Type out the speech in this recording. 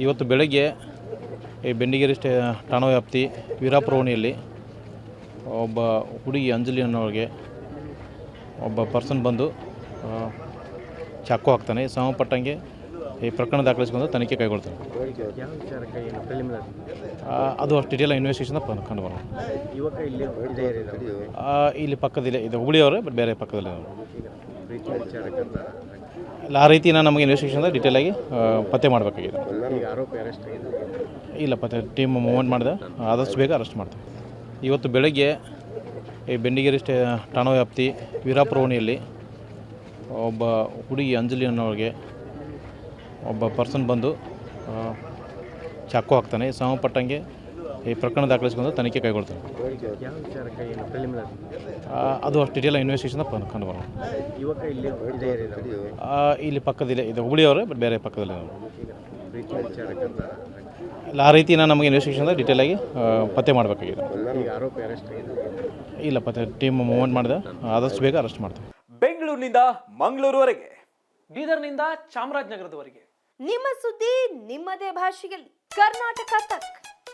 ಇವತ್ತು ಬೆಳಗ್ಗೆ ಈ ಬೆಂಡಿಗೇರಿ ಸ್ಟೇ, ಠಾಣಾ ವ್ಯಾಪ್ತಿ ವೀರಾಪುರವಣಿಯಲ್ಲಿ ಒಬ್ಬ ಹುಡುಗಿ ಅಂಜಲಿ ಅನ್ನೋರಿಗೆ ಒಬ್ಬ ಪರ್ಸನ್ ಬಂದು ಚಾಕು ಹಾಕ್ತಾನೆ. ಸಂಬಂಧಪಟ್ಟಂಗೆ ಈ ಪ್ರಕರಣ ದಾಖಲಿಸಿಕೊಂಡು ತನಿಖೆ ಕೈಗೊಳ್ತಾನೆ. ಅದು ಅಷ್ಟು ಡೀಟೇಲ್ ಇನ್ವೆಸ್ಟಿಗೇಷನ್ ಕಂಡು ಬರೋಣ ಇಲ್ಲಿ ಪಕ್ಕದಲ್ಲಿ ಇದು. ಹುಬ್ಳಿಯವರೇ ಬಟ್ ಬೇರೆ ಪಕ್ಕದಲ್ಲಿ ಇಲ್ಲ, ಆ ರೀತಿನ ನಮಗೆ ಇನ್ವೆಸ್ಟಿಗೇಷನ್ ಡೀಟೇಲಾಗಿ ಪತ್ತೆ ಮಾಡಬೇಕಾಗಿದೆ. ಇಲ್ಲ, ಪತ್ತೆ ಟೀಮ್ ಮೂವ್ಮೆಂಟ್ ಮಾಡಿದೆ, ಆದಷ್ಟು ಬೇಗ ಅರೆಸ್ಟ್ ಮಾಡ್ತೀವಿ. ಇವತ್ತು ಬೆಳಗ್ಗೆ ಈ ಬೆಂಡಿಗೇರಿ ಸ್ಟೇ, ಠಾಣಾ ವ್ಯಾಪ್ತಿ ವೀರಾಪುರವಣಿಯಲ್ಲಿ ಒಬ್ಬ ಹುಡುಗಿ ಅಂಜಲಿ ಅನ್ನೋರಿಗೆ ಒಬ್ಬ ಪರ್ಸನ್ ಬಂದು ಚಾಕು ಹಾಕ್ತಾನೆ. ಸಂಬಂಧಪಟ್ಟಂಗೆ ಈ ಪ್ರಕರಣ ದಾಖಲಿಸಿಕೊಂಡು ತನಿಖೆ ಕೈಗೊಳ್ತಾರೆ. ಅದು ಅಷ್ಟು ಡಿಟೇಲ್ ಇನ್ವೆಸ್ಟಿಗೇಷನ್ ಕಂಡು ಬರೋಣ ಯುವಕ ಇಲ್ಲಿ ಪಕ್ಕದಲ್ಲಿ ಇದು. ಹುಬ್ಳಿಯವರೇ ಬಟ್ ಬೇರೆ ಪಕ್ಕದಲ್ಲಿ ಇಲ್ಲ ಆ ರೀತಿನ ನಮಗೆ ಇನ್ವೆಸ್ಟಿಗೇಷನ್ ಡೀಟೇಲಾಗಿ ಆಗಿ ಪತ್ತೆ ಮಾಡಬೇಕಾಗಿದೆ. ಇಲ್ಲ ಪತ್ತೆ ಟೀಮ್ ಮೂವ್ಮೆಂಟ್ ಮಾಡಿದೆ. ಆದಷ್ಟು ಬೇಗ ಅರೆಸ್ಟ್ ಮಾಡ್ತೇವೆ. ಬೆಂಗಳೂರಿನಿಂದ ಮಂಗಳೂರುವರೆಗೆ ಬೀದರ್ನಿಂದ ಚಾಮರಾಜನಗರದವರೆಗೆ. ನಿಮ್ಮ ಸುದ್ದಿ ನಿಮ್ಮದೇ ಭಾಷೆಯಲ್ಲಿ. ಕರ್ನಾಟಕ ತಕ್.